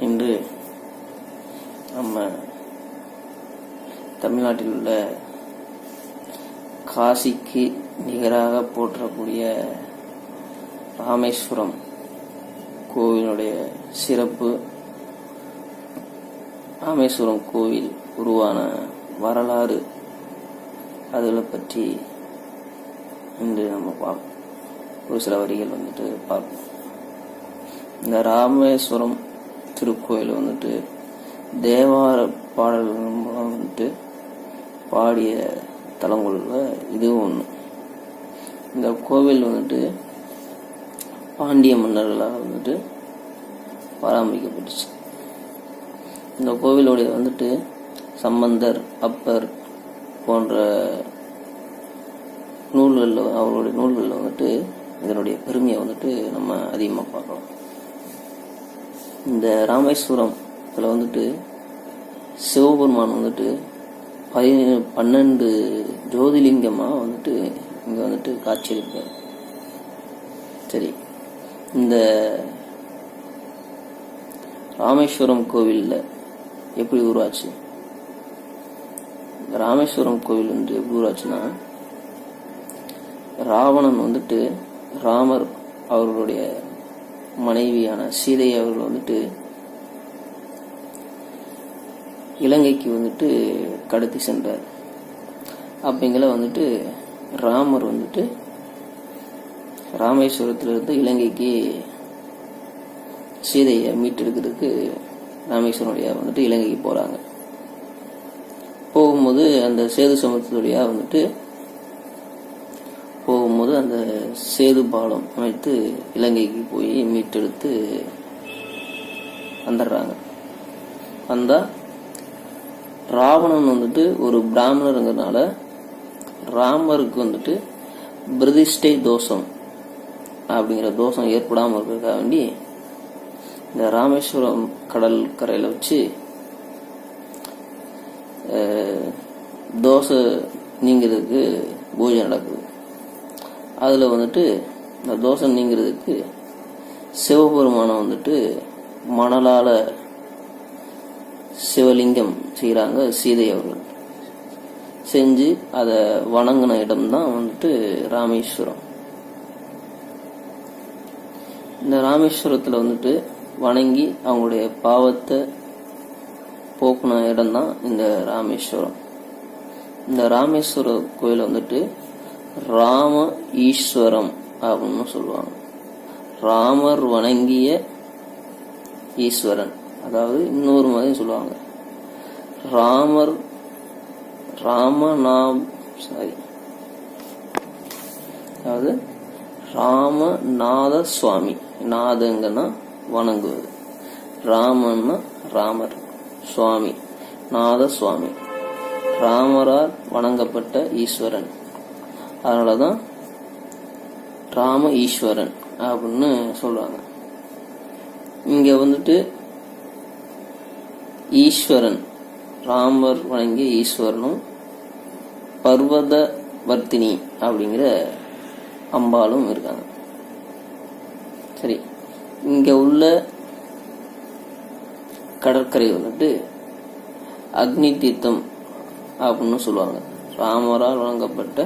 இன்று நம்ம தமிழ்நாட்டில் உள்ள காசிக்கு நிகராக போற்றக்கூடிய ராமேஸ்வரம் கோவிலுடைய சிறப்பு ராமேஸ்வரம் கோவில் உருவான வரலாறு அதில் பற்றி இன்று நம்ம பார்ப்போம். ஒரு சில வரிகள் வந்துட்டு பார்ப்போம். இந்த ராமேஸ்வரம் திருக்கோயில் வந்துட்டு தேவார பாடல்கள் மூலம் வந்துட்டு பாடிய தலங்களில் இதுவும் ஒன்று இந்த கோவில் வந்துட்டு பாண்டிய மன்னர்களால் வந்துட்டு பராமரிக்கப்பட்டுச்சு. இந்த கோவிலுடைய வந்துட்டு சம்பந்தர் அப்பர் போன்ற நூல்களில் அவர்களுடைய நூல்களில் வந்துட்டு இதனுடைய பெருமையை வந்துட்டு நம்ம அதிகமாக பார்க்கலாம். இந்த ராமேஸ்வரம் இதில் வந்துட்டு சிவபெருமான் வந்துட்டு பதி பன்னெண்டு ஜோதிலிங்கமாக வந்துட்டு இங்கே வந்துட்டு காட்சியளிப்பார் சரி. இந்த ராமேஸ்வரம் கோவிலில் எப்படி உருவாச்சு? ராமேஸ்வரம் கோவில் வந்து எப்படி உருவாச்சுன்னா ராவணன் வந்துட்டு ராமர் அவர்களுடைய மனைவியான சீதை அவர்கள் வந்துட்டு இலங்கைக்கு வந்துட்டு கடத்தி சென்றார். அப்படிங்கிற வந்துட்டு ராமர் வந்துட்டு ராமேஸ்வரத்திலிருந்து இலங்கைக்கு சீதையை மீட்டெடுக்கிறதுக்கு ராமேஸ்வரம் வழியாக வந்துட்டு இலங்கைக்கு போகிறாங்க போகும்போது அந்த சேது சமுத்திரத்துடைய வந்துட்டு போது அந்த சேது பாலம் அமைத்து இலங்கைக்கு போய் மீட்டெடுத்து வந்துடுறாங்க. வந்தால் ராவணன் வந்துட்டு ஒரு பிராமணருங்கிறதுனால ராமருக்கு வந்துட்டு பிரதிஷ்டை தோஷம் அப்படிங்கிற தோஷம் ஏற்படாமல் இருக்கிறதுக்காக வேண்டி இந்த ராமேஸ்வரம் கடல் கரையில் வச்சு தோசை நீங்கிறதுக்கு பூஜை நடக்குது. அதில் வந்துட்டு இந்த தோசை நீங்கிறதுக்கு சிவபெருமானை வந்துட்டு மணலால் சிவலிங்கம் செய்கிறாங்க சீதை அவர்கள். செஞ்சு அதை வணங்கின இடம்தான் வந்துட்டு ராமேஸ்வரம். இந்த ராமேஸ்வரத்தில் வந்துட்டு வணங்கி அவங்களுடைய பாவத்தை போக்குன இடம்தான் இந்த ராமேஸ்வரம். இந்த ராமேஸ்வர கோயில் வந்துட்டு ராம ஈஸ்வரம் அப்படின்னு சொல்லுவாங்க. ராமர் வணங்கிய ஈஸ்வரன். அதாவது இன்னொரு மாதிரி சொல்லுவாங்க. ராமர் ராமநாம் சாரி அதாவது ராமநாத சுவாமி நாதங்கன்னா வணங்குவது. ராமன்னா ராமர் சுவாமி நாத சுவாமி ராமரால் வணங்கப்பட்ட ஈஸ்வரன். அதனால தான் ராம ஈஸ்வரன் அப்படின்னு சொல்கிறாங்க இங்கே வந்துட்டு ஈஸ்வரன் ராமர் வணங்கிய ஈஸ்வரனும் பர்வத வர்த்தினி அப்படிங்கிற அம்பாலும் இருக்காங்க. சரி இங்கே உள்ள கடற்கரை வந்துட்டு அக்னி தீர்த்தம் அப்படின்னு சொல்லுவாங்க. ராமரால் வழங்கப்பட்ட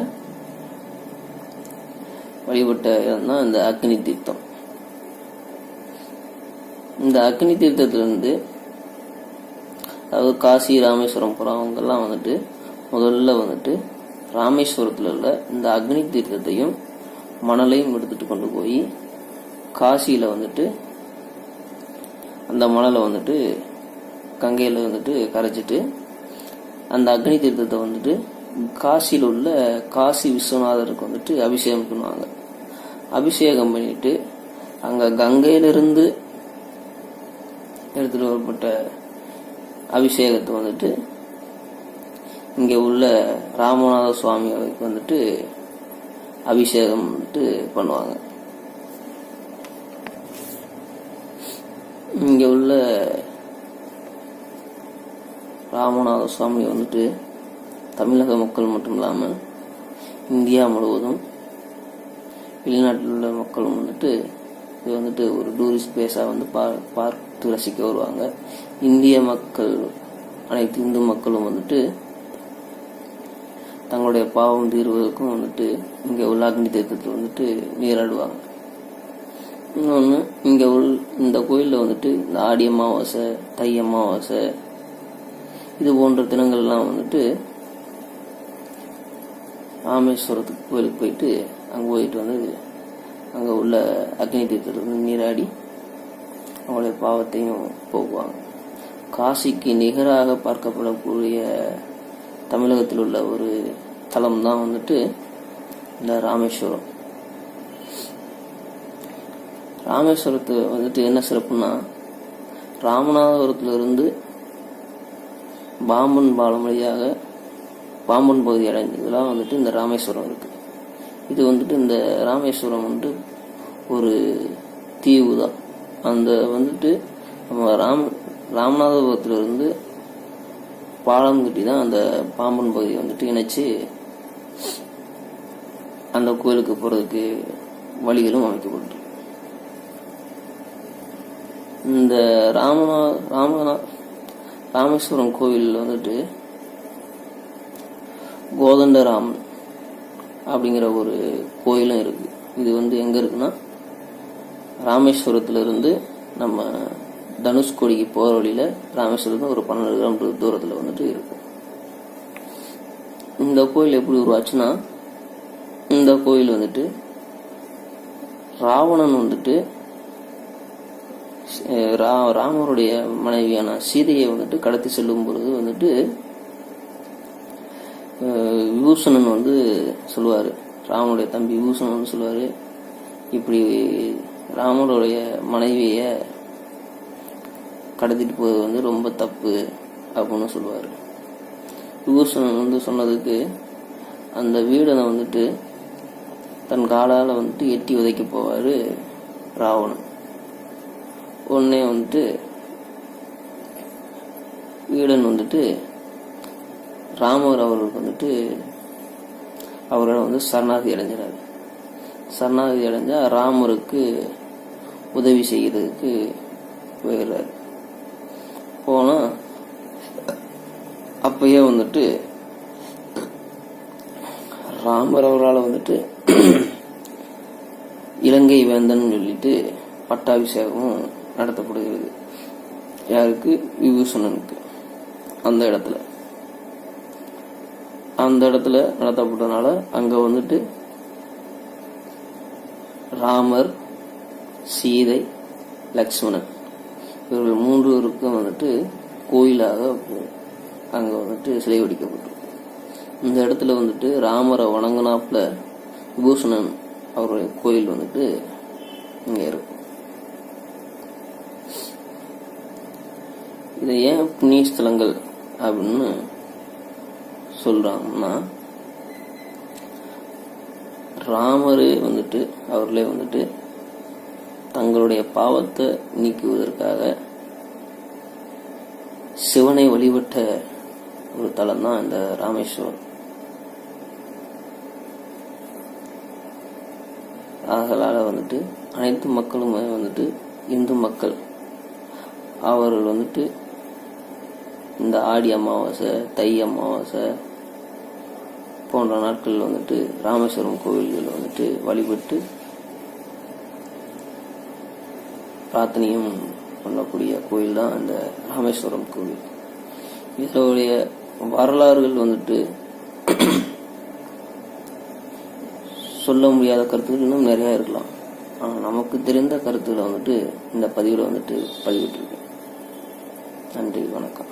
வழிபட்ட இடம் தான் இந்த அக்னி தீர்த்தம். இந்த அக்னி தீர்த்தத்திலிருந்து அதாவது காசி ராமேஸ்வரம் புறம் அவங்கெல்லாம் வந்துட்டு முதல்ல வந்துட்டு ராமேஸ்வரத்தில் உள்ள இந்த அக்னி தீர்த்தத்தையும் மணலையும் எடுத்துட்டு கொண்டு போய் காசியில் வந்துட்டு அந்த மணலை வந்துட்டு கங்கையில் வந்துட்டு கரைச்சிட்டு அந்த அக்னி தீர்த்தத்தை வந்துட்டு காசியில் உள்ள காசி விஸ்வநாதருக்கு வந்துட்டு அபிஷேகம் பண்ணுவாங்க. அபிஷேகம் பண்ணிட்டு அங்கே கங்கையிலிருந்து எடுத்துட்டு வரப்பட்ட அபிஷேகத்தை வந்துட்டு இங்கே உள்ள ராமநாத சுவாமி வந்துட்டு அபிஷேகம் வந்துட்டு பண்ணுவாங்க. இங்கே உள்ள ராமநாத சுவாமி வந்துட்டு தமிழக மக்கள் மட்டும் இல்லாமல் இந்தியா முழுவதும் வெளிநாட்டில் உள்ள மக்களும் வந்துட்டு இது வந்துட்டு ஒரு டூரிஸ்ட் பிளேஸாக வந்து பா பார்த்து ரசிக்க வருவாங்க. இந்திய மக்கள் அனைத்து இந்து மக்களும் வந்துட்டு தங்களுடைய பாவம் தீர்வதற்கும் வந்துட்டு இங்கே உள்ள அக்னி தீர்த்தத்தில் வந்துட்டு நீராடுவாங்க. இன்னொன்று இங்கே உள் இந்த கோயிலில் வந்துட்டு இந்த ஆடி அமாவாசை தை அமாவாசை இது போன்ற தினங்கள்லாம் வந்துட்டு ராமேஸ்வரத்துக்கு கோயிலுக்கு போயிட்டு அங்கே போயிட்டு வந்து அங்கே உள்ள அக்னி தீர்த்தத்தில் வந்து நீராடி அவங்களுடைய பாவத்தையும் போக்குவாங்க. காசிக்கு நிகராக பார்க்கப்படக்கூடிய தமிழகத்தில் உள்ள ஒரு தலம் தான் வந்துட்டு இந்த ராமேஸ்வரம். ராமேஸ்வரத்து வந்துட்டு என்ன சிறப்புன்னா ராமநாதபுரத்துல இருந்து பாம்பன் பாலம் வழியாக பாம்பன் பகுதி அடைஞ்சதுலாம் வந்துட்டு இந்த ராமேஸ்வரம் இருக்கு. இது வந்துட்டு இந்த ராமேஸ்வரம் வந்துட்டு ஒரு தீவு தான் அந்த வந்துட்டு நம்ம ராம் ராமநாதபுரத்துலேருந்து பாலம் கட்டி தான் அந்த பாம்பன் பகுதியை வந்துட்டு இணைச்சு அந்த கோயிலுக்கு போகிறதுக்கு வழிகளும் அமைக்கப்பட்டு இந்த ராமநா ராமநா ராமேஸ்வரம் கோவிலில் வந்துட்டு கோதண்டராமன் அப்படிங்கிற ஒரு கோயிலும் இருக்கு. இது வந்து எங்க இருக்குன்னா ராமேஸ்வரத்துல இருந்து நம்ம தனுஷ்கோடிக்கு போற வழியில ராமேஸ்வரத்துல ஒரு பன்னெண்டு கிலோமீட்டர் தூரத்துல வந்துட்டு இருக்கும். இந்த கோயில் எப்படி உருவாச்சுன்னா இந்த கோயில் வந்துட்டு ராவணன் வந்துட்டு ரா- ராமருடைய மனைவியான சீதையை வந்துட்டு கடத்தி செல்லும் பொழுது வந்துட்டு விபூஷணன் வந்து சொல்லுவார். ராமனுடைய தம்பி விபூஷணன் வந்து இப்படி ராமனுடைய மனைவியை கடத்திட்டு போவது வந்து ரொம்ப தப்பு அப்படின்னு சொல்லுவார். விபூஷணன் வந்து சொன்னதுக்கு அந்த வீடனை வந்துட்டு தன் காலால் வந்துட்டு எட்டி உதைக்க போவார் ராவணன். உடனே வந்துட்டு வீடன் வந்துட்டு ராமர் அவர்களுக்கு வந்துட்டு அவரோட வந்து சரணாகதி அடைஞ்சிடாரு சரணாகதி அடைஞ்சால் ராமருக்கு உதவி செய்கிறதுக்கு போயிடுறாரு. போனால் அப்பயே வந்துட்டு ராமர் அவரால் வந்துட்டு இலங்கை வேந்தன் சொல்லிட்டு பட்டாபிஷேகமும் நடத்தப்படுகிறது. யாருக்கு? விபூஷணனுக்கு. அந்த இடத்துல. அந்த இடத்துல நடத்தப்பட்டனால அங்கே வந்துட்டு ராமர் சீதை லக்ஷ்மணன். இவர்கள் மூன்றுவருக்கும் வந்துட்டு கோயிலாக அங்கே வந்துட்டு சிலை வடிக்கப்பட்டிருக்கு. இந்த இடத்துல வந்துட்டு ராமரை வணங்கினாப்புல விபூஷணன் அவருடைய கோயில் வந்துட்டு இங்கே இருக்கும் இதை ஏன் புண்ணிய ஸ்தலங்கள் அப்படின்னு சொல்றாங்கன்னா ராமரே வந்துட்டு அவர்களே வந்துட்டு தங்களுடைய பாவத்தை நீக்குவதற்காக சிவனை வழிபட்ட ஒரு தலம் தான் இந்த ராமேஸ்வரம். ஆகலால வந்துட்டு அனைத்து மக்களுமே வந்துட்டு இந்து மக்கள் அவர்கள் வந்துட்டு இந்த ஆடி அமாவாசை தை அமாவாசை போன்ற நாட்களில் வந்துட்டு ராமேஸ்வரம் கோவில்கள் வந்துட்டு வழிபட்டு பிரார்த்தனையும் பண்ணக்கூடிய கோயில் தான் இந்த ராமேஸ்வரம் கோவில். இதனுடைய வரலாறுகள் வந்துட்டு சொல்ல முடியாத கருத்துக்கள் இன்னும் நிறைய இருக்கலாம். ஆனால் நமக்கு தெரிந்த கருத்துக்களை வந்துட்டு இந்த பதிவில் வந்துட்டு பதிவிட்டிருக்கேன். நன்றி வணக்கம்.